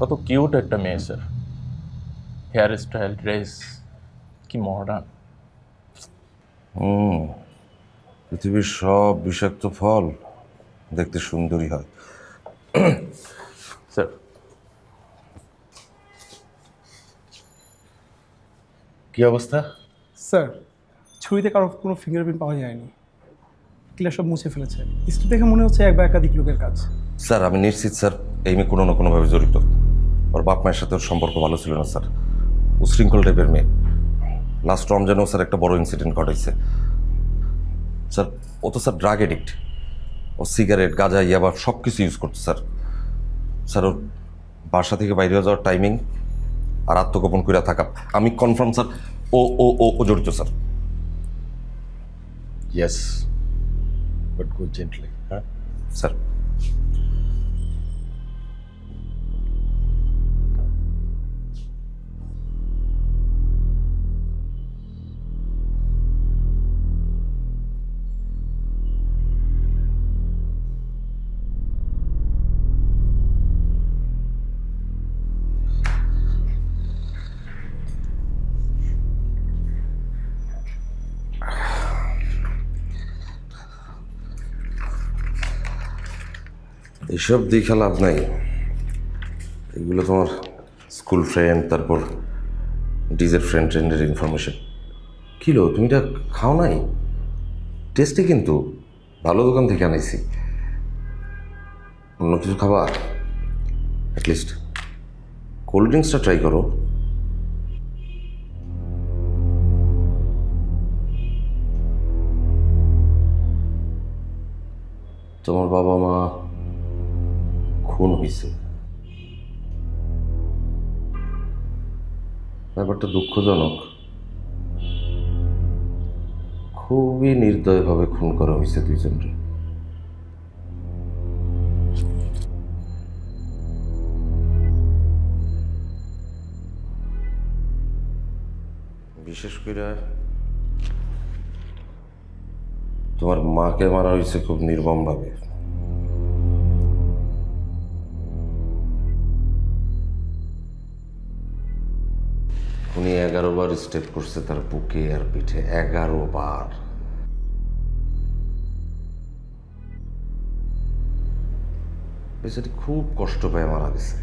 কত কিউট একটা মেয়ে স্যার। হেয়ার স্টাইল ড্রেস কি মডার্ন হুম পৃথিবীর সব বিষাক্ত ফল দেখতে সুন্দরী হয়। স্যার। কি অবস্থা? স্যার ছুরিতে কারও কোনো ফিঙ্গারপ্রিন্ট পাওয়া যায়নি। ক্লিয়ার সব মুছে ফেলেছে। স্ট্রিপ দেখে মনে হচ্ছে এক বা একাধিক লোকের কাজ। স্যার আমি নিশ্চিত স্যার এই মেয়ে কোনো না কোনোভাবে জড়িত। ওর বাপ মায়ের সাথে ওর সম্পর্ক ভালো ছিল না স্যার। উশৃঙ্খল টাইপের মেয়ে। লাস্ট রমজানেও স্যার একটা বড় ইনসিডেন্ট ঘটাইছে। স্যার ও তো স্যার ড্রাগ এডিক্ট ও সিগারেট গাঁজা ইয়াবা সব কিছু ইউজ করতো স্যার। স্যার ওর বাসা থেকে বাইরে যাওয়ার টাইমিং আর আত্মগোপন করে থাকা। আমি কনফার্ম স্যার ও ও ও ও জড়িত sir. Yes but go gently হ্যাঁ স্যার এইসব দেখে লাভ নাই। এগুলো তোমার স্কুল ফ্রেন্ড তারপর ডিজের ফ্রেন্ড ট্রেন্ডের ইনফরমেশন কিলো তুমি এটা খাও নাই? টেস্টি কিন্তু। ভালো দোকান থেকে আনাইছি অন্য কিছু খাবার অ্যাটলিস্ট কোল্ড ড্রিঙ্কসটা ট্রাই করো। তোমার বাবা মা খুন হয়েছে ব্যাপারটা দুঃখজনক। খুবই নির্দয়ভাবে খুন করা হয়েছে দুইজনকে। বিশেষ করে তোমার মাকে মারা হয়েছে খুব নির্মমভাবে। উনি এগারো বার স্টেপ করছে তার বুকে আর পিঠে, এগারো বার। বেচারি খুব কষ্ট পায় মারা গেছে।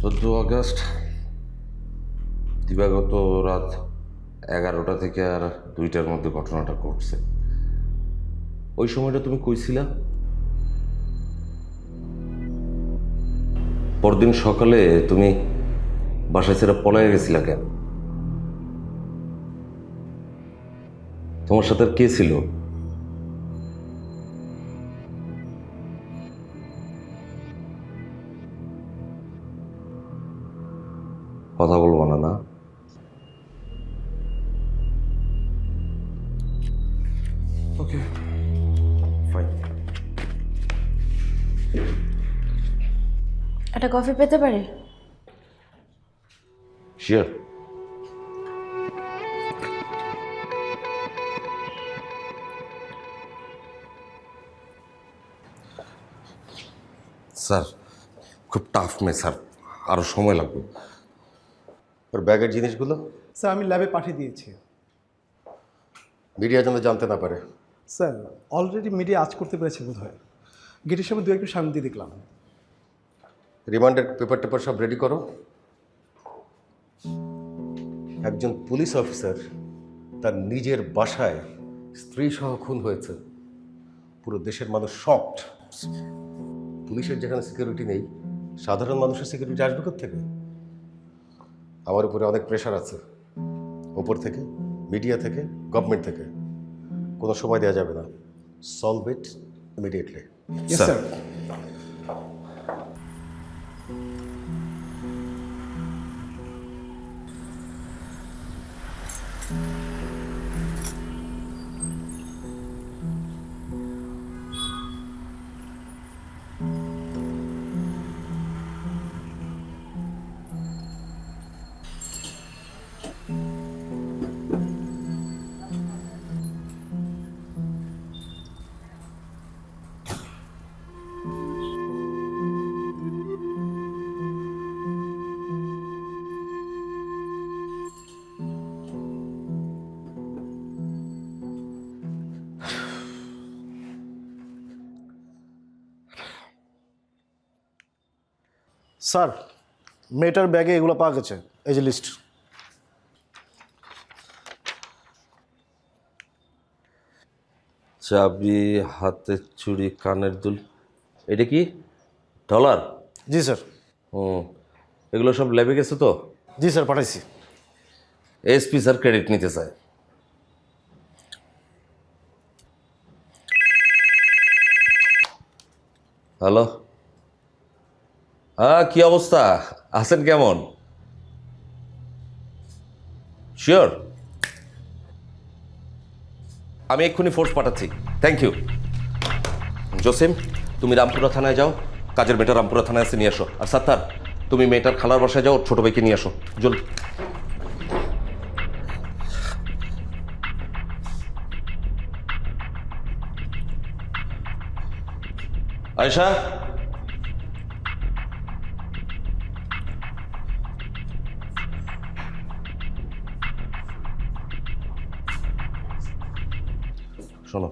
চোদ্দ আগস্ট, দিবাগত রাত এগারোটা থেকে আর দুইটার মধ্যে ঘটনাটা ঘটছে। ওই সময়টা তুমি কইছিলা পরদিন সকালে তুমি বাসায় ছেড়ে পলায় গেছিলা কেন? তোমার সাথে কে ছিল? কফি পেতে পারি? শিওর স্যার খুব টাফ মে স্যার আরও সময় লাগবে। ওর ব্যাগের জিনিসগুলো? স্যার আমি ল্যাবে পাঠিয়ে দিয়েছি। মিডিয়া যেন জানতে না পারে। স্যার অলরেডি মিডিয়া আজ করতে পেরেছে বোধ হয় গেটের সামনে দু একটু সামনে দিয়ে দেখলাম। রিমান্ডের পেপার টেপার সব রেডি করো। একজন পুলিশ অফিসার তার নিজের বাসায় স্ত্রী সহ খুন হয়েছে। পুরো দেশের মানুষ শকড পুলিশের যেখানে সিকিউরিটি নেই, সাধারণ মানুষের সিকিউরিটি আসবে থেকে আমার উপরে অনেক প্রেশার আছে। ওপর থেকে মিডিয়া থেকে গভর্নমেন্ট থেকে। কোনো সময় দেওয়া যাবে না। Solve it immediately sir. Sir মেয়েটার ব্যাগে এগুলো পাওয়া গেছে এই যে লিস্ট চাবি হাতের চুড়ি কানের দুল এটা কি? ডলার? জি স্যার। হুম এগুলো সব ল্যাবে গেছে তো? জি স্যার পাঠাইছি। এসপি স্যার ক্রেডিট নিতে চায়। হ্যালো হ্যাঁ কি অবস্থা? আছেন কেমন? শিওর আমি এক্ষুনি ফোর্স পাঠাচ্ছি। থ্যাংক ইউ জসিম তুমি রামপুরা থানায় যাও। কাজের মেয়েটা রামপুরা থানায় এসে নিয়ে আসো আর সাত্তার, তুমি মেয়েটার খালার বাসায় যাও ছোট ভাইকে নিয়ে আসো জল আয়শা? শোনো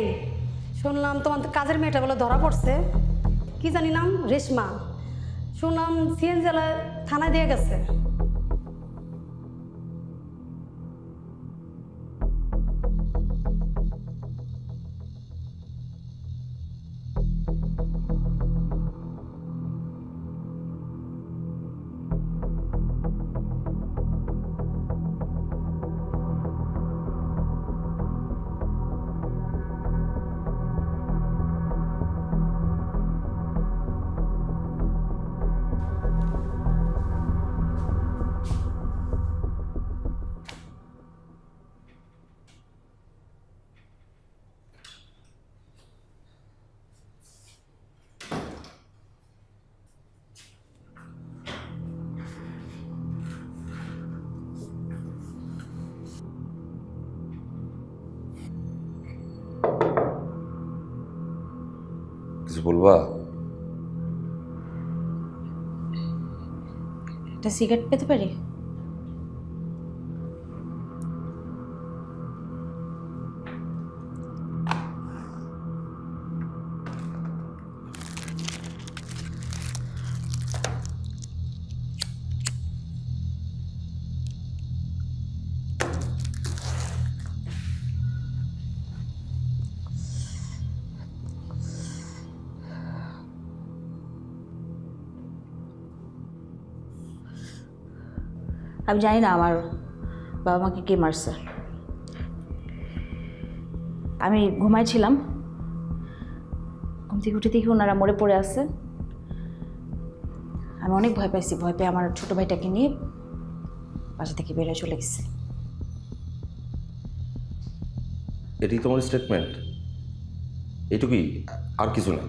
এই, শুনলাম তোমার কাজের মেয়েটা বলে ধরা পড়ছে। কি জানি নাম? রেশমা। শুনলাম সিএন জেলায় থানায় দিয়ে গেছে। কিছু বলবা? একটা সিগারেট পেতে পারি? আমি জানি না আমার বাবা মাকে কে মারছে। আমি ঘুমাইছিলাম। ঘুম থেকে উঠে দেখি ওনারা মরে পড়ে আছে। আমি অনেক ভয় পাইছি, ভয় পেয়ে আমার ছোটো ভাইটাকে নিয়ে বাসা থেকে বেরোয় চলে গেছি। এটি তোমার স্টেটমেন্ট এটুকুই আর কিছু না।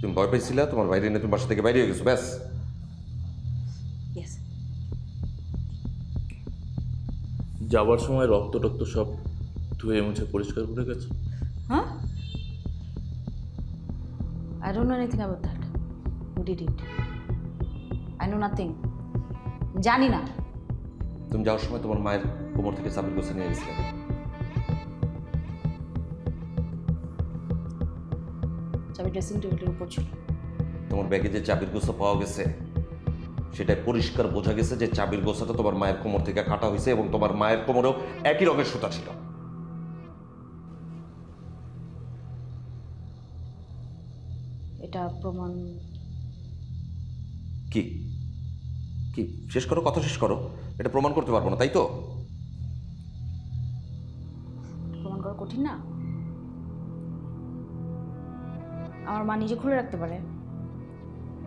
তুমি ভয় পাইছিলা, তোমার বাইরে নিয়ে তুমি বাসা থেকে বাইরে হয়ে গেছো, ব্যাস। যাওয়ার সময় রক্ত টক্ত সব ধুয়ে মুছে পরিষ্কার করে গেছে হ্যাঁ I don't know anything about that. Who did it? I know nothing. জানি না তুমি যাওয়ার সময় তোমার মায়ের কোমর থেকে চাবির গোছা নিয়ে গেছিলে চাবি ড্রেসিং টেবিলের উপর ছিল তোমার ব্যাগে যে চাবির গোছা পাওয়া গেছে সেটাই পরিষ্কার বোঝা গেছে যে চাবির গোছাটা তোমার মায়ের কোমর থেকে কাটা হয়েছে এবং তোমার মায়ের কোমরেও একই রঙের সুতা ছিল। এটা প্রমাণ কি? কি? শেষ করো কথা শেষ করো। এটা প্রমাণ করতে পারব না তাই তো? প্রমাণ করা কঠিন না? আমার মা নিজে খুলে রাখতে পারে।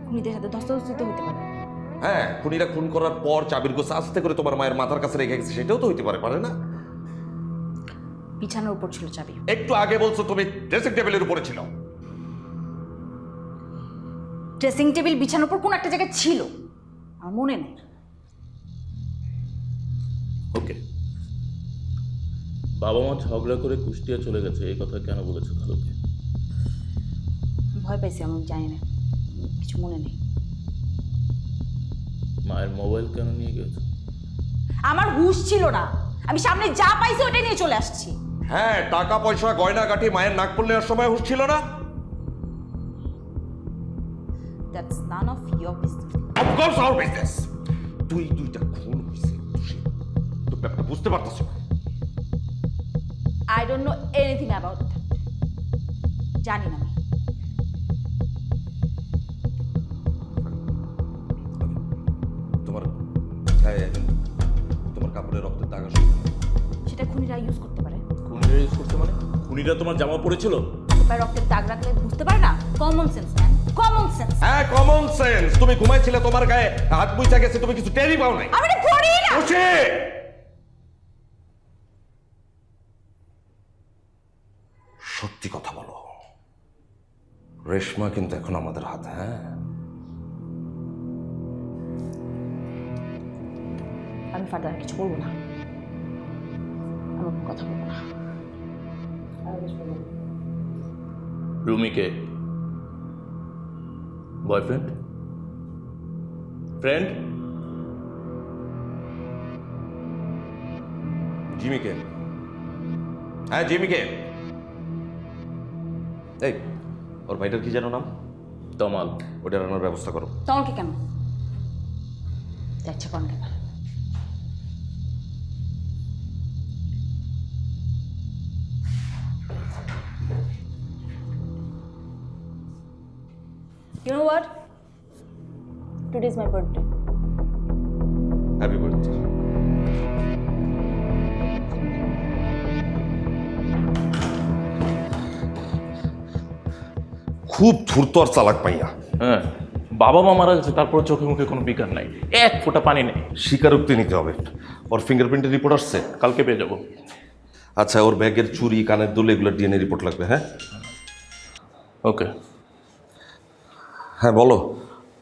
খুনিদের সাথে ধস্তাধস্তিতে হতে পারে। হ্যাঁ খুনিরা খুন করার পর চাবির গোছা আস্তে করে তোমার মায়ের মাথার কাছে রেখে গেছে সেটাও তো হইতে পারে পারে না? বিছানার উপর ছিল চাবি। একটু আগে বলছো তুমি ড্রেসিং টেবিলের উপরে ছিল। ড্রেসিং টেবিল বিছানার উপর কোন একটা জায়গায় ছিল? আমার মনে নেই। ওকে। বাবা মা ঝগড়া করে কুষ্টিয়া চলে গেছে এই কথা কেন বলেছ খালুকে ভয় পাইছি আমি জানি না। কিছু মনে নেই। মায়ের মোবাইল কেন নিয়ে গেছো? আমার হুশ ছিল না। আমি সামনে যা পাইছি ওটা নিয়ে চলে আসছি। হ্যাঁ টাকা পয়সা গয়না কাঠি মায়ের নাক ফুল নেওয়ার সময় ছিল না? That's none of your business of course our business তুই দুইটা খুন হইছে তো ব্যাপারটা বুঝতে পারতেছ না? I don't know anything about that জানি না খুনিরা তোমার জামা পড়েছিল রক্তের দাগ রাখলে বুঝতে পারে না? Common sense man common sense হ্যাঁ কমন সেন্স তুমি ঘুমাইছিলে তোমার গায়ে হাত গেছে তুমি কিছু টেরই পাও নাই। আমি এটা করি না। বসে। সত্যি কথা বলো। রেশমা কিন্তু এখন আমাদের হাতে হ্যাঁ? আমি ফার্দার কিছু বলব না। আমি কথা বলব না। রুমিকে। বয়ফ্রেন্ড ফ্রেন্ড জিমিকে। হ্যাঁ জিমিকে। এই ওর ভাইটার কি জানো নাম? তমাল। ওটা রান্নার ব্যবস্থা করো। তোমাকে কেন? দেখছে কোন what? Today is my birthday. Happy birthday খুব ধূর্ত আর চালাক পাইয়া হ্যাঁ বাবা মা মারা গেছে তারপর চোখে মুখে কোনো বিকার নাই। এক ফোঁটা পানি নেই। স্বীকারোক্তি নিতে হবে। ওর ফিঙ্গারপ্রিন্টের রিপোর্ট আসছে? কালকে পেয়ে যাব। আচ্ছা ওর ব্যাগের চুরি কানের দুল এগুলো ডিএনএ রিপোর্ট লাগবে হ্যাঁ? ওকে। হ্যাঁ বলো।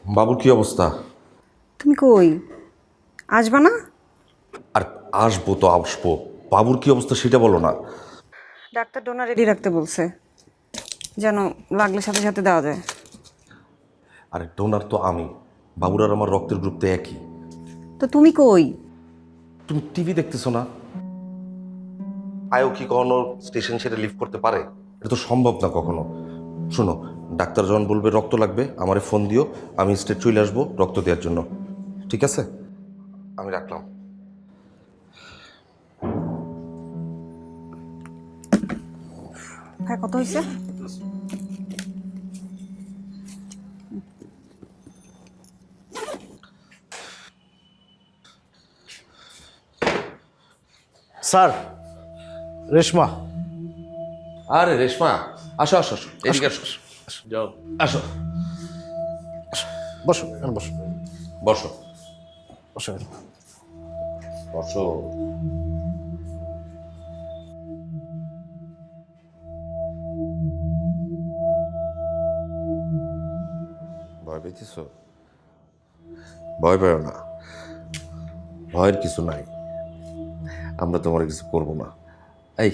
বাবুর কি অবস্থা? তুমি কই? আসবা না? আর আসব তো আসব। বাবুর কি অবস্থা সেটা বলো না। ডাক্তার ডোনার রেডি রাখতে বলছে। যেন লাগলে সাথে সাথে দেওয়া যায়। আর ডোনার তো আমি। বাবুর আর আমার রক্তের গ্রুপ তো একই। তো তুমি কই? তুমি টিভি দেখতেছো না? আয়ও কি কখনো স্টেশন সেটা লিভ করতে পারে? এটা তো সম্ভব না কখনো। শোনো ডাক্তার যখন বলবে রক্ত লাগবে আমারে ফোন দিও আমি স্টেট চলে আসব রক্ত দেওয়ার জন্য। ঠিক আছে? আমি রাখলাম। ভাই কত হয়েছে? স্যার রেশমা। আরে রেশমা আসো আসো আসো। এদিকে আসো। যাও। আসো। বসো এখানে বসো। বসো। বসো। বসো। ভয় পেয়েছিস? ভয় পেও না। ভয়ের কিছু নাই। আমরা তোমার কিছু করব না। এই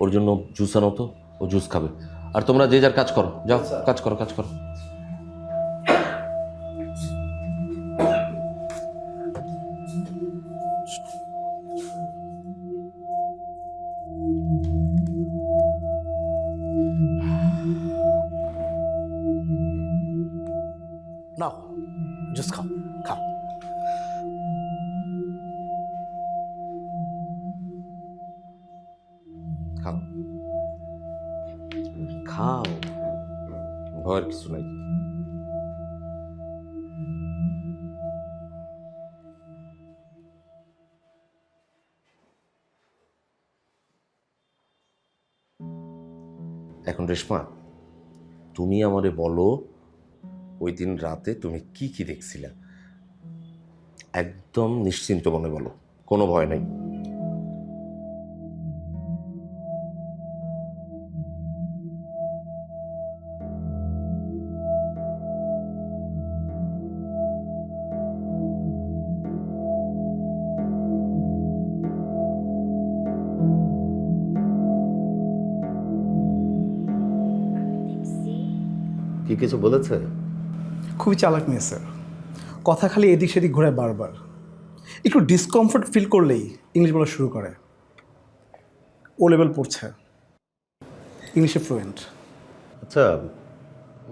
ওর জন্য জুস আনো তো। ও জুস খাবে। আর তোমরা যে যার কাজ করো যাও কাজ করো কাজ করো। নাও জুস খাও খাও। খাও। খাও। ভয়ের কিছু নাই। এখন রেশমা, তুমি আমারে বলো, ওই দিন রাতে তুমি কি কি দেখছিলা? একদম নিশ্চিন্ত মনে বলো, কোনো ভয় নেই। কি কিছু বলেছে? খুবই চালাক মেয়ে স্যার। কথা খালি এদিক সেদিক ঘোরায় বারবার। একটু ডিসকমফোর্ট ফিল করলেই ইংলিশ বলা শুরু করে। ও লেভেল পড়ছে। ইংলিশে ফ্লুয়েন্ট আচ্ছা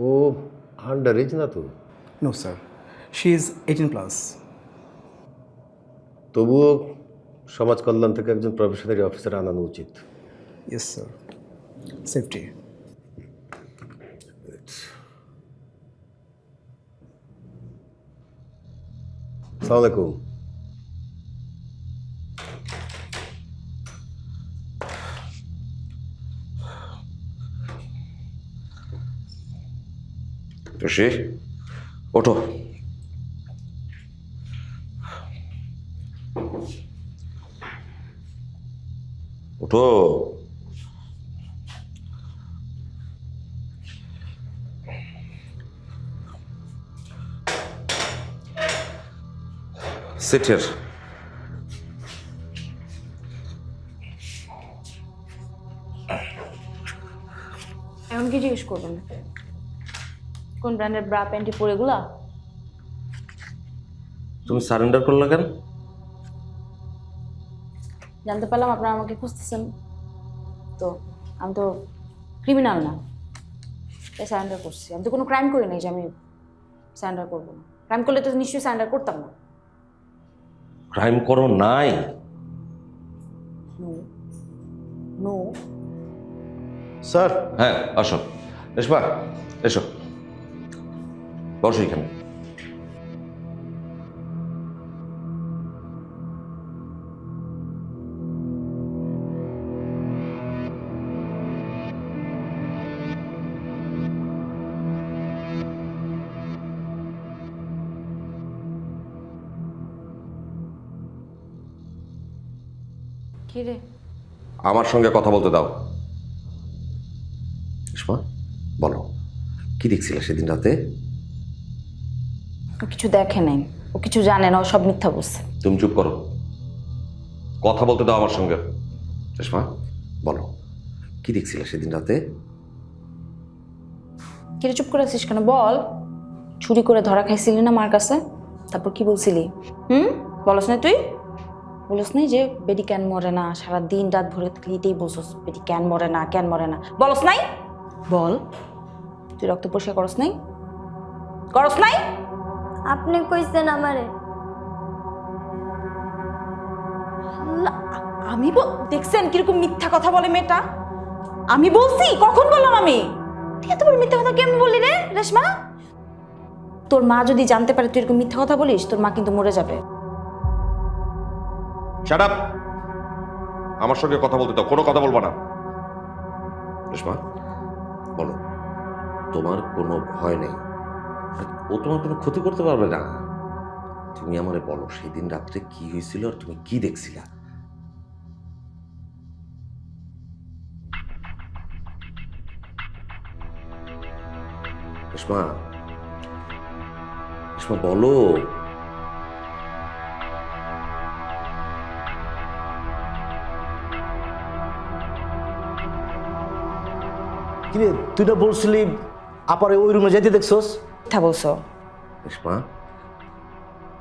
ও আন্ডার এজ না তো? No sir she is eighteen plus তবুও সমাজ কল্যাণ থেকে একজন প্রফেশনারি অফিসার আনানো উচিত। Yes sir safety আলাইকুম ঋষি ওঠো ওঠো Here. এমন কি জিজ্ঞেস করবেন? কোন ব্র্যান্ডের ব্রা প্যান্টি পরে এগুলা? তুমি সারেন্ডার করলে কেন? জানতে পারলাম আপনারা আমাকে খুঁজতেছেন। তো আমি তো ক্রিমিনাল না। তাই সারেন্ডার করছি। আমি তো কোনো ক্রাইম করি নাই যে আমি সারেন্ডার করব না। ক্রাইম করলে তো নিশ্চয়ই সারেন্ডার করতাম না। ক্রাইম করো নাই? No no sir. হ্যাঁ আসো। রেশমা এসো। বসো এখানে। আমার সঙ্গে কথা বলতে দাও। রেশমা বলো কি দেখছিলে সেদিন রাতে? ও কিছু দেখে নাই। ও কিছু জানে না ও সব মিথ্যা বলছে। তুমি চুপ করো। কথা বলতে দাও আমার সঙ্গে। রেশমা বলো কি দেখছিলে সেদিন রাতে? কিরে চুপ করে আছিস কেন? বল। চুরি করে ধরা খাইছিলি না মার কাছে? তারপর কি বলছিলি? হুম? বলস না তুই? বলস নাই যে বেডি ক্যান মরে না সারা দিন রাত ভরে থাকলি এটাই বলছস বেডি ক্যান মরে না ক্যান মরে না। বলস নাই? বল। তুই রক্ত পরিষ্কার করস নাই? করস নাই? আপনি কইছেন আমারে। লা- আমি বল দেখছেন কীরকম মিথ্যা কথা বলে মেয়েটা? আমি বলছি কখন বললাম আমি? তুই এত বড় মিথ্যা কথা কেমন বললি রে রেশমা? তোর মা যদি জানতে পারে তুই এরকম মিথ্যা কথা বলিস তোর মা কিন্তু মরে যাবে। শাট আমার সঙ্গে কথা বলতে দাও, কোনো কথা বলব না। রেশমা, বলো, তোমার কোনো ভয় নেই। ও তোমার কোনো ক্ষতি করতে পারবে না। তুমি আমারে বলো সেই দিন রাত্রে কি হয়েছিল আর তুমি কি দেখছিলা? রেশমা রেশমা, বলো। কিরে তুই না বলছিলি আপারে ওই রুমে যেতে দেখছস? মিথ্যা বলছো। রেশমা?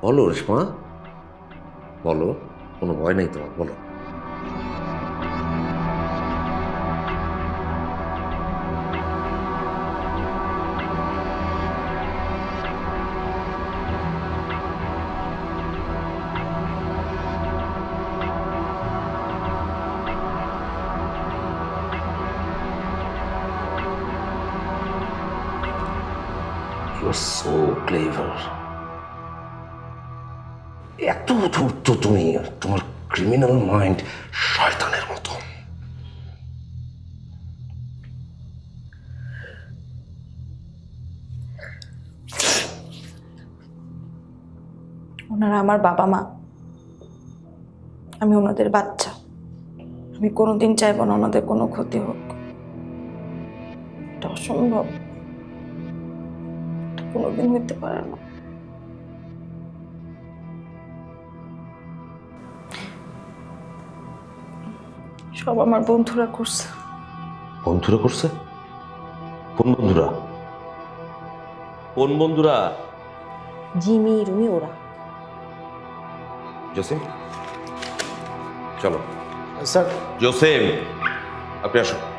বলো রেশমা। বলো কোনো ভয় নেই তোমার বলো। You're so clever. এত ধূর্ত তুমি তোমার ক্রিমিনাল মাইন্ড শয়তানের মতো। ওনারা আমার বাবা মা। আমি ওনাদের বাচ্চা। আমি কোনোদিন চাইব না ওনাদের কোনো ক্ষতি হোক। এটা অসম্ভব। কোনোদিন হইতে পারে না। সব আমার বন্ধুরা করছে। বন্ধুরা করছে? কোন বন্ধুরা? কোন বন্ধুরা? জিমি রুমি ওরা। জসিম? চলো। স্যার। জোসেম আপনি আসুন।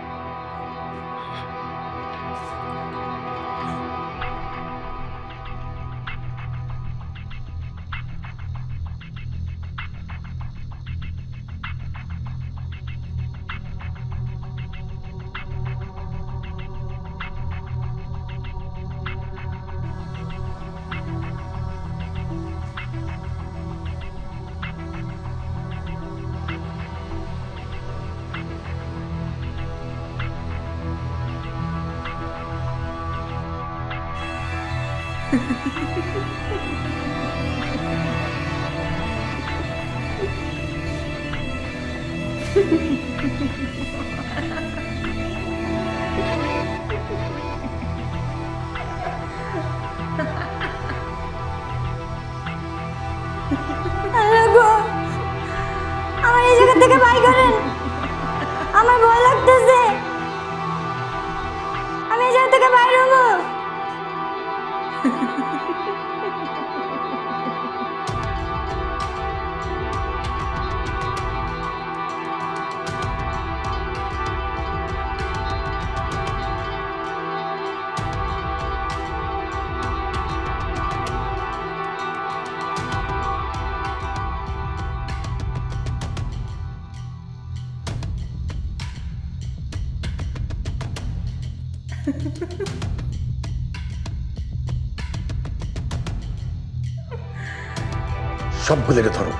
সবগুলিরে ধরো।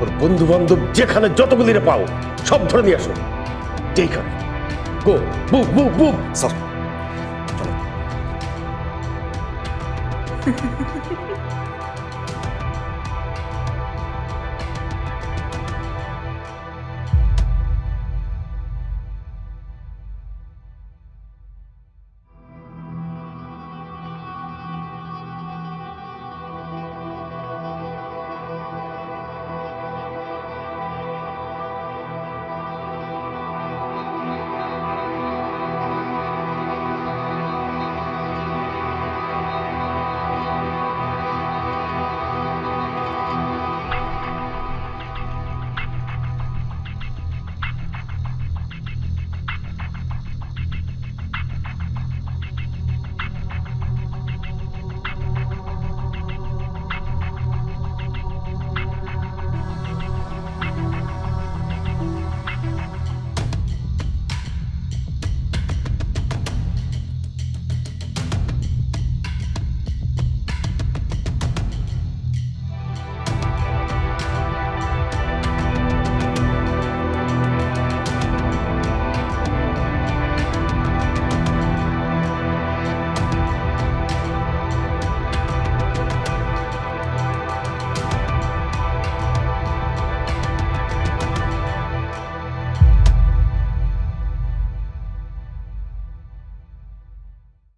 ওর বন্ধু বান্ধব যেখানে যতগুলিরে পাও সব ধরে নিয়ে আসো। যেইখানে। গো বুক বুক বুক স্যার চলো।